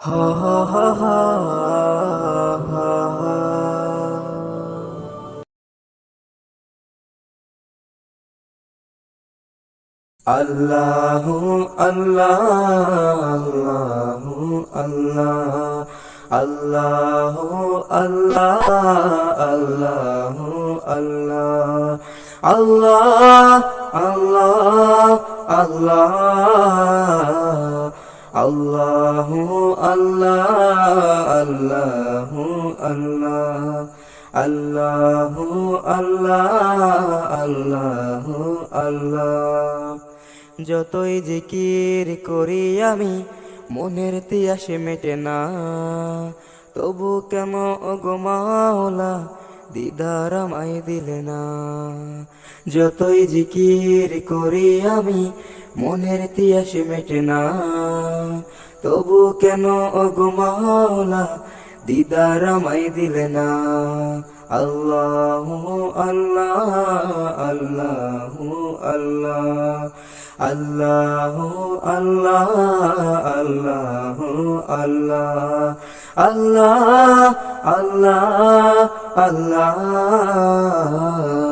হা হা হা হা আল্লাহু আল্লাহ আল্লাহ আল্লাহু আল্লাহ আল্লাহু আল্লাহ আল্লাহ আল্লাহ আল্লাহ আল্লাহু আল্লাহ আল্লাহু আল্লাহ আল্লাহু আল্লাহ আল্লাহু আল্লাহ। যতই জিকির করি আমি, মনের তিয়াসে মেটে না। তবু কেন অগমাওলা দিদার আমায় দিলে না? যতই জিকির করি আমি মনের তিয়াসে মেটে না। তবু কেন অগমাওলা দিদার আমায় দিলে না? আল্লাহ আল্লাহ আল্লাহ আল্লাহ আল্লাহ আল্লাহ আল্লাহ আল্লাহ আল্লাহ আল্লাহ আল্লাহ।